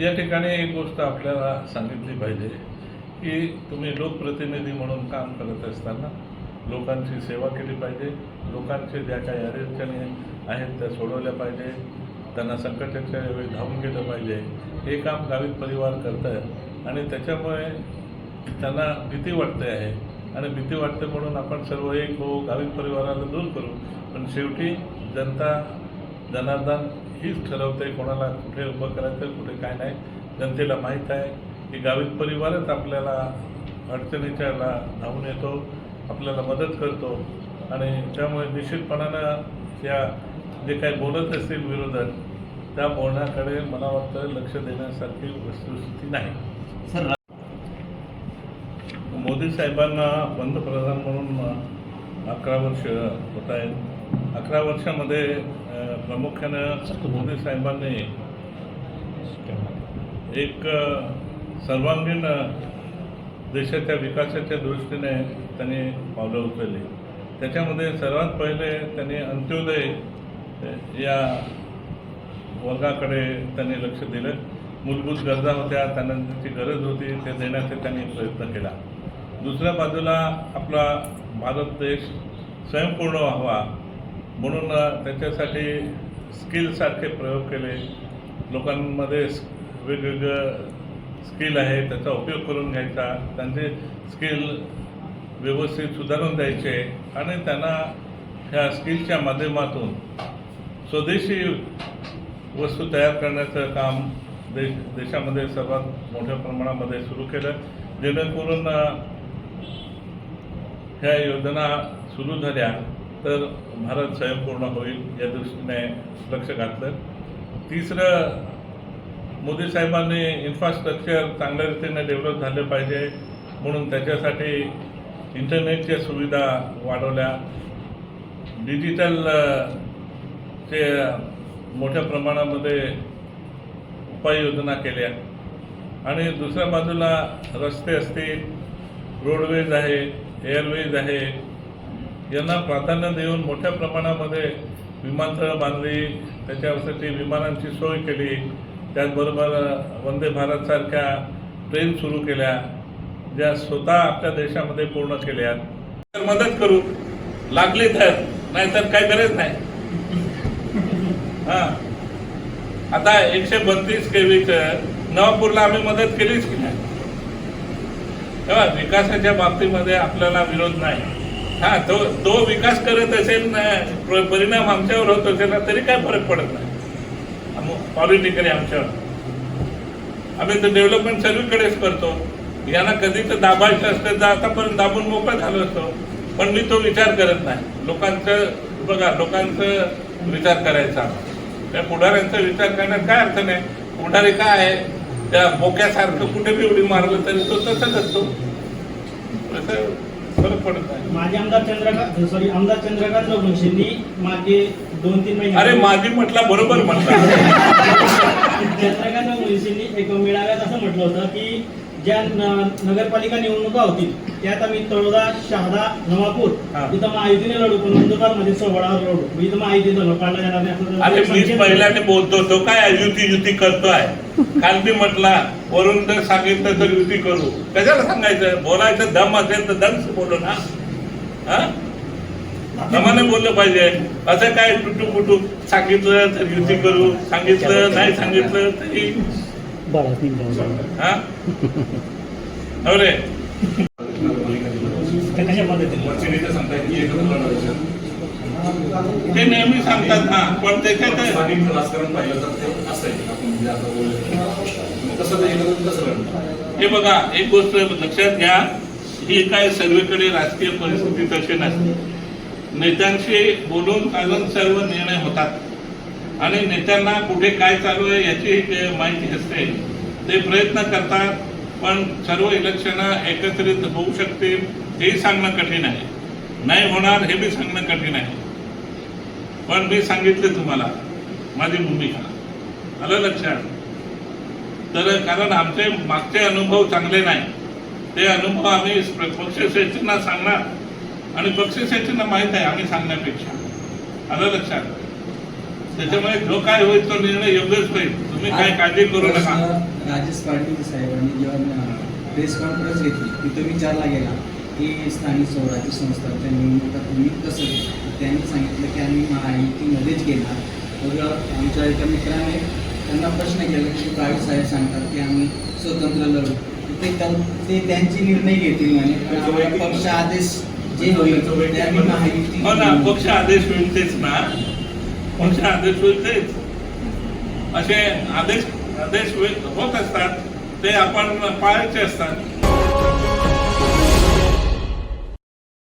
या ठिकाणी एक गोष्ट आपल्याला सांगितली पाहिजे की तुम्ही लोकप्रतिनिधी म्हणून काम करत असताना लोकांची सेवा केली पाहिजे लोकांचे ज्या काही अडचणी आहेत त्या सोडवल्या पाहिजे त्यांना संकटाच्या वेळी धावून गेलं पाहिजे. हे काम गावित परिवार करत आहे आणि त्याच्यामुळे त्यांना भीती वाटते आहे. आणि भीती वाटते म्हणून आपण सर्व एक हो गावित परिवाराला दूर करू. पण शेवटी जनता जनार्दन हीच ठरवते कोणाला कुठे उभं करायचं कुठे काय नाही. जनतेला माहीत आहे की गावित परिवारच आपल्याला अडचणीच्या ला धावून येतो आपल्याला मदत करतो. आणि त्यामुळे निश्चितपणानं या जे काही बोलत असतील विरोधक त्या बोलण्याकडे मला वाटतं लक्ष देण्यासारखी वस्तुस्थिती नाही. सर मोदी साहेबांना पंतप्रधान म्हणून अकरा वर्ष होत आहेत. अकरा वर्षामध्ये प्रामुख्यानं मोदी साहेबांनी एक सर्वांगीण देशाच्या विकासाच्या दृष्टीने त्यांनी पावलं उचलली. त्याच्यामध्ये सर्वात पहिले त्यांनी अंत्योदय या वर्गाकडे त्यांनी लक्ष दिलं. मूलभूत गरजा होत्या त्यांना त्याची गरज होती ते देण्याचा त्यांनी प्रयत्न केला. दुसऱ्या बाजूला आपला भारत देश स्वयंपूर्ण व्हावा म्हणून त्याच्यासाठी स्किलसारखे प्रयोग केले. लोकांमध्ये वेगवेगळं स्किल आहे त्याचा उपयोग करून घ्यायचा. त्यांचे स्किल व्यवस्थित सुधारून द्यायचे आणि त्यांना ह्या स्किलच्या माध्यमातून स्वदेशी वस्तू तयार करण्याचं काम देश देशामध्ये सर्वात मोठ्या प्रमाणामध्ये सुरू केलं. जेणेकरून ह्या योजना सुरू झाल्या. तर भारत स्वयंपूर्ण होईल या दृष्टीने लक्ष घातलं. तिसरं मोदी साहेबांनी इन्फ्रास्ट्रक्चर चांगल्या रीतीने डेव्हलप झालं पाहिजे. म्हणून त्याच्यासाठी इंटरनेटच्या सुविधा वाढवल्या. डिजिटल चे मोठ्या प्रमाणामध्ये उपाययोजना केल्या. आणि दुसऱ्या बाजूला रस्ते असतील रोडवेज आहे एअरवेज आहे यांना प्राधान्य देऊन मोठ्या प्रमाणामध्ये विमानतळं बांधली त्याच्यासाठी विमानांची सोय केली. त्याचबरोबर वंदे भारतसारख्या ट्रेन सुरू केल्या ज्या स्वतः आपल्या देशामध्ये पूर्ण केल्या. तर मदत करू. लागली तर नाहीतर काही गरज नाही. हां. आता एकशे बत्तीस केवीचं नवापूरला आम्ही मदत केलीच की नाही. तेव्हा विकासाच्या बाबतीमध्ये आपल्याला विरोध नाही. हा तो तो विकास करत असेल ना परिणाम आमच्यावर होत असेल ना तरी काय फरक पडत नाही. पॉलिटिकली आमच्यावर. आम्ही तर डेव्हलपमेंट सगळीकडेच करतो. यांना कधी तर दाबायचं असतं तर आतापर्यंत दाबून मोकळा झालो असतो. पण मी तो विचार करत नाही. लोकांचं बघा लोकांचं विचार करायचा. त्या पुढाऱ्यांचा विचार करण्यात काय अर्थ नाही. पुढारी काय आहे? त्या बोक्यासारखं कुठे बी उडी मारलं तरी तो तसंच असतो. तसं फरक पडत नाही. माजी आमदार चंद्रकांत सॉरी आमदार चंद्रकांत रघुवंशींनी मागे दोन तीन महिने अरे माझी म्हटला बरोबर म्हटला. चंद्रकांत रघुवंशींनी एक मेळाव्यात असं म्हटलं होतं की ज्या नगरपालिका निवडणुका होतील त्यात आम्ही तळोदा शहादा नवापूर. इथं महायुतीने लढू पण नंदुरबारमध्ये सोहळावर लढू. मग इथं महायुतीचा लोकांना जाणार नाही. असं मीच पहिल्याने बोलतो तो काय युती युती करतोय? काल मी म्हटला वरून जर सांगितलं तर युती करू. कशाला सांगायचं? बोलायचं दम असेल तर दम बोलू ना. हा? दमाने बोललं पाहिजे. असं काय टुटू फुटू सांगितलं तर युती करू सांगितलं नाही सांगितलं तरी हा? अरे कशा पद्धतीने? ते नेहमी सांगतात ना पण त्याच्यात स्थानिक राजकारण पाहिलं तर ते असं आहे. आपण म्हणजे आता बोललो. तसं ते एकत्र कसं घडलं. हे बघा एक गोष्ट लक्षात घ्या ही काय सर्वेकडे राजकीय परिस्थिती तशी नसते. नेत्यांशी बोलून चालून सर्व निर्णय होतात. आणि नेत्यांना कुठे काय चालू आहे याची माहिती असते. ते प्रयत्न करतात पण सर्व इलेक्शन एकत्रित होऊ शकतील हेही सांगणं कठीण आहे. नाही होणार हे बी सांगणं कठीण आहे. पण मी सांगितले तुम्हाला माझी भूमिका. आलं लक्षात? तर कारण आमचे मागचे अनुभव चांगले नाही. ते अनुभव आम्ही पक्ष सांगणार. आणि पक्ष माहीत आहे आम्ही सांगण्यापेक्षा. आलं लक्षात? त्याच्यामुळे जो काय होईल तो निर्णय योग्यच होईल. तुम्ही काय काळजी करू नका. राजेश पाटील साहेबांनी जेव्हा प्रेस कॉन्फरन्स घेतली तिथं विचारला गेला की स्थानिक स्वराज्य संस्थांच्या निवडणुका तुम्ही कसं? त्यांनी सांगितलं की आम्ही महायुतीमध्येच घेणार. मग आमच्या एका मित्राने त्यांना प्रश्न केला की गावी साहेब सांगतात की आम्ही स्वतंत्र लढू. ते ते त्यांचे निर्णय घेतील म्हणे. पक्ष आदेश जे होईल हो पक्ष आदेश होईल तेच ना. पक्ष आदेश होईल तेच असे आदेश आदेश होईल- होत असतात ते आपण पाळायचे असतात.